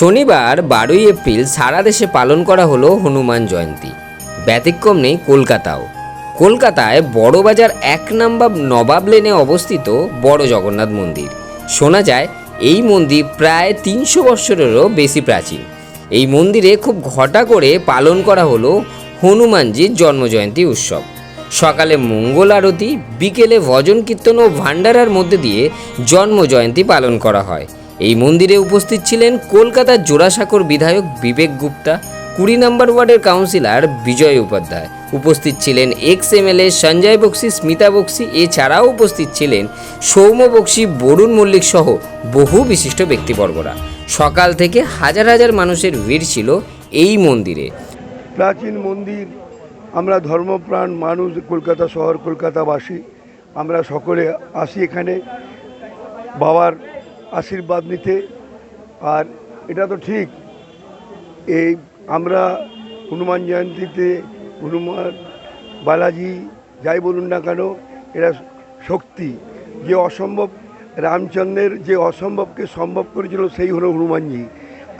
শনিবার বারোই এপ্রিল সারা দেশে পালন করা হলো হনুমান জয়ন্তী। ব্যতিক্রম নেই কলকাতাও। কলকাতায় বড়বাজার এক নাম্বার নবাব লেনে অবস্থিত বড় জগন্নাথ মন্দির। শোনা যায়, এই মন্দির প্রায় তিনশো বৎসরেরও বেশি প্রাচীন। এই মন্দিরে খুব ঘটা করে পালন করা হলো হনুমানজির জন্মজয়ন্তী উৎসব। সকালে মঙ্গল আরতি, বিকেলে ভজন কীর্তন ও ভান্ডারার মধ্যে দিয়ে জন্ম জয়ন্তী পালন করা হয়। এই মন্দিরে উপস্থিত ছিলেন কলকাতার জোড়াসাঁকোর বিধায়ক বিবেক গুপ্তা, কুড়ি নম্বর ওয়ার্ডের কাউন্সিলর বিজয় উপাধ্যায়। উপস্থিত ছিলেন ex M L A Sanjay Baxi, Smita Baxi, এছাড়াও উপস্থিত ছিলেন সৌম্য বক্সি, বরুণ মল্লিক সহ বহু বিশিষ্ট ব্যক্তিবর্গরা। সকাল থেকে হাজার হাজার মানুষের ভিড় ছিল এই মন্দিরে। প্রাচীন মন্দির, আমরা ধর্মপ্রাণ মানুষ কলকাতা শহর কলকাতাবাসী, আমরা সকলে আসি এখানে। বাবার আশীর্বাদ নিতে। আর এটা তো ঠিক, এই আমরা হনুমান জয়ন্তীতে হনুমান বালাজি যাই বলুন না কেন, এরা শক্তি। যে অসম্ভব, রামচন্দ্রের যে অসম্ভবকে সম্ভব করেছিল সেই হলো হনুমানজি।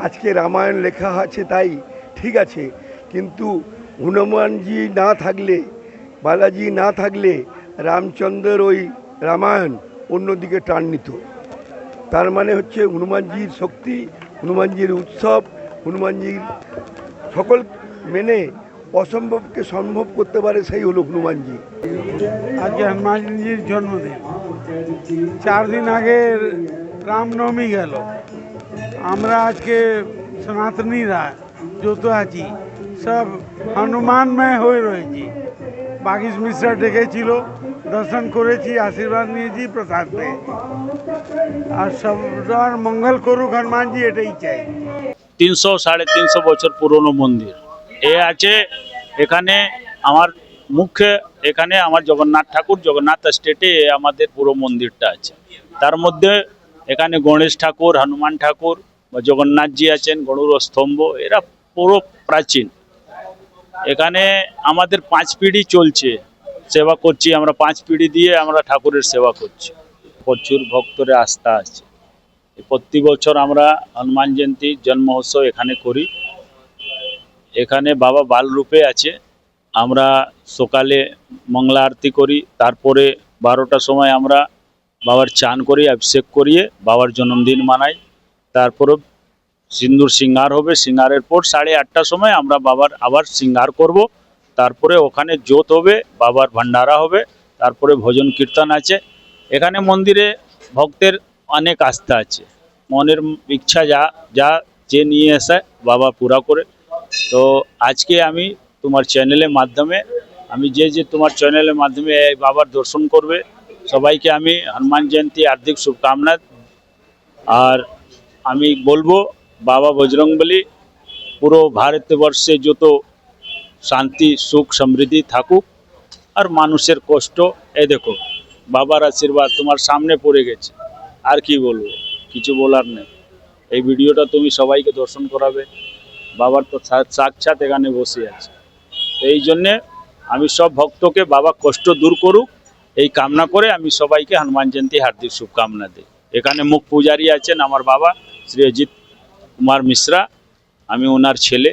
আজকে রামায়ণ লেখা আছে তাই ঠিক আছে, কিন্তু হনুমানজি না থাকলে, বালাজি না থাকলে রামচন্দ্রের ওই রামায়ণ অন্যদিকে টান নিত। তার মানে হচ্ছে হনুমানজির শক্তি, হনুমানজির উৎসব, হনুমানজির সকল মেনে অসম্ভবকে সম্ভব করতে পারে সেই হলো হনুমানজি। আজকে হনুমানজির জন্মদিন। চার দিন আগে রামনবমী গেল। আমরা আজকে সনাতনীরা যত আছি সব হনুমানময় হয়ে রয়েছি। বাগিস মিশ্রা ডেকেছিল। দর্শন করেছি, আশীর্বাদ নিয়েছি, প্রসাদ পেয়েছি। আর সবার মঙ্গল করুক হনুমানজি, এটাই চাই। তিনশো, সাড়ে তিনশো বছর পুরনো মন্দির। এ আছে এখানে আমার মুখ্য এখানে আমার জগন্নাথ ঠাকুর, জগন্নাথ স্টেটে আমাদের পুরো মন্দিরটা আছে। তার মধ্যে এখানে গণেশ ঠাকুর, হনুমান ঠাকুর বা জগন্নাথজি আছেন, গরুর স্তম্ভ, এরা পুরো প্রাচীন। এখানে আমাদের পাঁচ পিঢ়ি চলছে। সেবা করছি, আমরা পাঁচ পিঢ়ি দিয়ে আমরা ঠাকুরের সেবা করছি। প্রচুর ভক্তরে আস্থা আছে। প্রতি বছর আমরা হনুমান জয়ন্তী, জন্ম উৎসব এখানে করি। এখানে বাবা বাল রূপে আছে। আমরা সকালে মঙ্গলা আরতি করি, তারপরে বারোটার সময় আমরা বাবার চান করি, অভিষেক করিয়ে বাবার জন্মদিন মানাই। তারপরে সিন্দুর সিঙ্গার হবে, সিঙ্গারের পর সাড়ে আটটার সময় আমরা বাবার আবার সিঙ্গার করব। তারপরে ওখানে জোত হবে, বাবার ভান্ডারা হবে, তারপরে ভজন কীর্তন আছে। এখানে মন্দিরে ভক্তের অনেক আস্থা আছে। মনের ইচ্ছা যা যা যে নিয়ে আসে বাবা পুরা করে। তো আজকে আমি তোমার চ্যানেলের মাধ্যমে, আমি যে যে তোমার চ্যানেলের মাধ্যমে বাবার দর্শন করবে, সবাইকে আমি হনুমান জয়ন্তী হার্দিক শুভকামনা। আর আমি বলব, বাবা বজরংবলী পুরো ভারতবর্ষে যত শান্তি, সুখ, সমৃদ্ধি থাকুক। আর মানুষের কষ্ট এ দেখো, বাবার আশীর্বাদ তোমার সামনে পড়ে গেছে। আর কি বলব, কিছু বলার নেই। এই ভিডিওটা তুমি সবাইকে দর্শন করাবে। বাবার তো সাক্ষাৎ এখানে বসে আছে। এই জন্যে আমি সব ভক্তকে বাবা কষ্ট দূর করুক। এই কামনা করে আমি সবাইকে হনুমান জয়ন্তী হার্দিক শুভকামনা দিই। এখানে মুখ পূজারী আছেন আমার বাবা শ্রী অজিত কুমার মিশ্রা। আমি ওনার ছেলে।